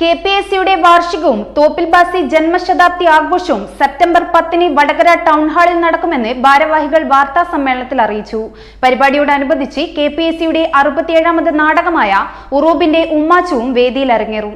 K P S സിയുടെ വാർഷികവും തോപ്പിൽ ബാസി ജന്മശതാബ്ദി ആഘോഷവും സെപ്റ്റംബർ പത്തിന് വടകര ടൗൺ ഹാളിൽ നടക്കുമെന്ന് ഭാരവാഹികൾ വാർത്താ സമ്മേളനത്തിൽ അറിയിച്ചു. പരിപാടിയോടനുബന്ധിച്ച് കെ പി എസ് സിയുടെ അറുപത്തിയേഴാമത് നാടകമായ ഉറൂബിന്റെ ഉമ്മാച്ചുവും വേദിയിൽ അരങ്ങേറും.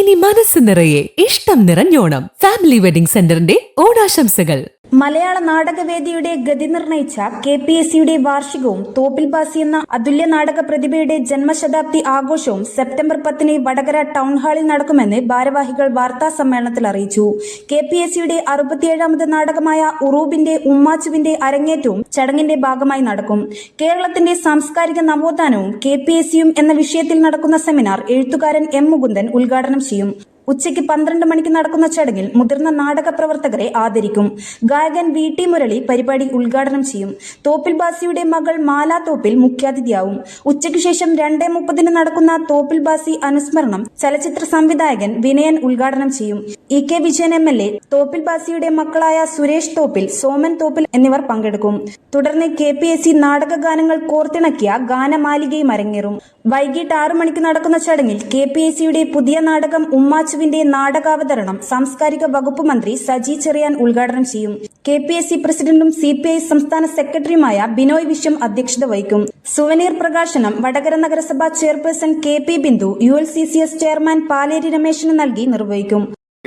ഇനി മനസ്സ് നിറയെ ഇഷ്ടം നിറഞ്ഞോണം ഫാമിലി വെഡിംഗ് സെന്ററിന്റെ ഓണാശംസകൾ. മലയാള നാടകവേദിയുടെ ഗതി നിർണയിച്ച കെ പി എസ് സിയുടെ വാർഷികവും തോപ്പിൽ ബാസി എന്ന അതുല്യ നാടക പ്രതിഭയുടെ ജന്മശതാബ്ദി ആഘോഷവും സെപ്റ്റംബർ പത്തിന് വടകര ടൗൺ ഹാളിൽ നടക്കുമെന്ന് ഭാരവാഹികൾ വാർത്താ സമ്മേളനത്തിൽ അറിയിച്ചു. കെ പി എസ് സിയുടെ അറുപത്തിയേഴാമത് നാടകമായ ഉറൂബിന്റെ ഉമ്മാച്ചുവിന്റെ അരങ്ങേറ്റവും ചടങ്ങിന്റെ ഭാഗമായി നടക്കും. കേരളത്തിന്റെ സാംസ്കാരിക നവോത്ഥാനവും കെ പി എസ് സിയും എന്ന വിഷയത്തിൽ നടക്കുന്ന സെമിനാർ എഴുത്തുകാരൻ എം മുകുന്ദൻ ഉദ്ഘാടനം ചെയ്യും. ഉച്ചയ്ക്ക് പന്ത്രണ്ട് മണിക്ക് നടക്കുന്ന ചടങ്ങിൽ മുതിർന്ന നാടക പ്രവർത്തകരെ ആദരിക്കും. ഗായകൻ വി ടി മുരളി പരിപാടി ഉദ്ഘാടനം ചെയ്യും. തോപ്പിൽ ബാസിയുടെ മകൾ മാല തോപ്പിൽ മുഖ്യാതിഥിയാവും. ഉച്ചയ്ക്ക് ശേഷം രണ്ടേ മുപ്പതിന് നടക്കുന്ന തോപ്പിൽ ബാസി അനുസ്മരണം ചലച്ചിത്ര സംവിധായകൻ വിനയൻ ഉദ്ഘാടനം ചെയ്യും. E K Vijayan M L A Thoppil ബാസിയുടെ മക്കളായ സുരേഷ് തോപ്പിൽ സോമൻ തോപ്പിൽ എന്നിവർ പങ്കെടുക്കും. തുടർന്ന് കെ പി എസ് സി നാടക ഗാനങ്ങൾ കോർത്തിണക്കിയ ഗാനമാലികയും അരങ്ങേറും. വൈകിട്ട് ആറു മണിക്ക് നടക്കുന്ന ചടങ്ങിൽ കെ പി എസ് സിയുടെ പുതിയ നാടകം ഉമ്മാച്ചുവിന്റെ നാടകാവതരണം സാംസ്കാരിക വകുപ്പ് മന്ത്രി സജി ചെറിയാൻ ഉദ്ഘാടനം ചെയ്യും. കെ പി എസ് സി പ്രസിഡന്റും സി പി ഐ സംസ്ഥാന സെക്രട്ടറിയുമായ ബിനോയ് വിശ്വം അധ്യക്ഷത വഹിക്കും. സുവനീർ പ്രകാശനം വടകര നഗരസഭാ chairperson K P Bindu U L C C S chairman Paleri രമേശിന് നൽകി നിർവഹിക്കും.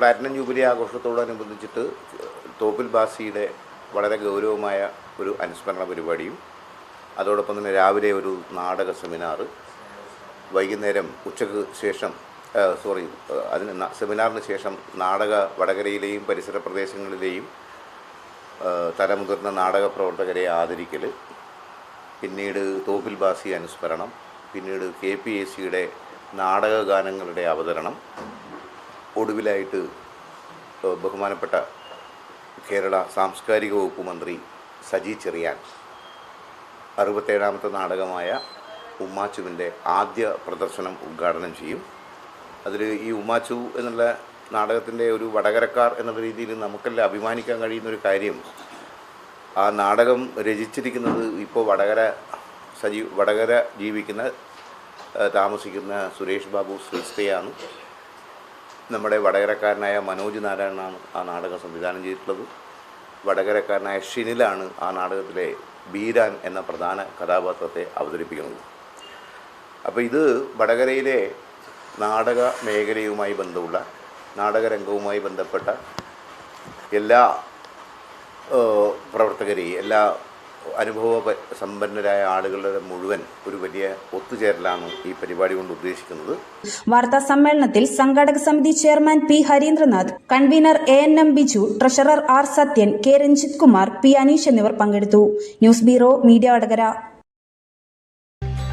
പ്ലാറ്റിനം ജൂബിലി ആഘോഷത്തോടനുബന്ധിച്ചിട്ട് തോപ്പിൽ ബാസിയുടെ വളരെ ഗൗരവമായ ഒരു അനുസ്മരണ പരിപാടിയും അതോടൊപ്പം തന്നെ രാവിലെ ഒരു നാടക സെമിനാർ വൈകുന്നേരം ഉച്ചയ്ക്ക് ശേഷം സോറി അതിന് സെമിനാറിന് ശേഷം നാടക വടകരയിലെയും പരിസര പ്രദേശങ്ങളിലെയും തലമുതിർന്ന നാടക പ്രവർത്തകരെ ആദരിക്കൽ പിന്നീട് തോപ്പിൽ ബാസി അനുസ്മരണം. പിന്നീട് കെ പി എ സിയുടെ നാടക ഗാനങ്ങളുടെ അവതരണം. ഒടുവിലായിട്ട് ബഹുമാനപ്പെട്ട കേരള സാംസ്കാരിക വകുപ്പ് മന്ത്രി സജി ചെറിയാൻ. അറുപത്തേഴാമത്തെ നാടകമായ ഉമ്മാച്ചുവിന്റെ ആദ്യ പ്രദർശനം ഉദ്ഘാടനം ചെയ്യും. അതിൽ ഈ ഉമ്മാച്ചു എന്നുള്ള നാടകത്തിന്റെ ഒരു വടകരക്കാർ എന്നുള്ള രീതിയിൽ നമുക്കെല്ലാം അഭിമാനിക്കാൻ കഴിയുന്ന ഒരു കാര്യം. ആ നാടകം രചിച്ചിരിക്കുന്നത് ഇപ്പോൾ വടകര സജീ വടകര ജീവിക്കുന്ന താമസിക്കുന്ന സുരേഷ് ബാബു ശ്രീസ്തയാണ് നമ്മുടെ വടകരക്കാരനായ മനോജ് നാരായണനാണ് ആ നാടകം സംവിധാനം ചെയ്തിട്ടുള്ളത്. വടകരക്കാരനായ ഷിനിലാണ് ആ നാടകത്തിലെ ബീരാൻ എന്ന പ്രധാന കഥാപാത്രത്തെ അവതരിപ്പിക്കുന്നത്. അപ്പോൾ ഇത് വടകരയിലെ നാടക മേഖലയുമായി ബന്ധമുള്ള നാടകരംഗവുമായി ബന്ധപ്പെട്ട എല്ലാ പ്രവർത്തകരെയും എല്ലാ അനുഭവ സമ്പന്നരായ ആളുകളുടെ മുഴുവൻ ഒരു വലിയ ഒത്തുചേരലാണ് ഈ പരിപാടി കൊണ്ട് ഉദ്ദേശിക്കുന്നത്. വാർത്താ സമ്മേളനത്തിൽ സംഘാടക സമിതി chairman P Harindranath convener A N M Biju treasurer R Sathyan K Ranjith Kumar P Aneesh എന്നിവർ പങ്കെടുത്തു. News bureau media Vadakara.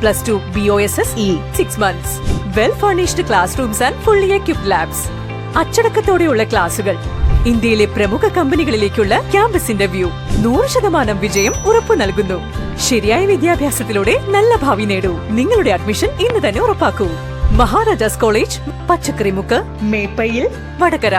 plus two B O S S E six months well furnished class rooms and fully equipped labs അച്ചടക്കത്തോടെയുള്ള ക്ലാസുകൾ. ഇന്ത്യയിലെ പ്രമുഖ കമ്പനികളിലേക്കുള്ള campus interview നൂറ് ശതമാനം വിജയം ഉറപ്പു നൽകുന്നു. ശരിയായ വിദ്യാഭ്യാസത്തിലൂടെ നല്ല ഭാവി നേടൂ. നിങ്ങളുടെ അഡ്മിഷൻ ഇന്ന് തന്നെ ഉറപ്പാക്കൂ. മഹാരാജാസ് കോളേജ് പച്ചക്കറിമുക്ക് മേപ്പയിൽ വടകര.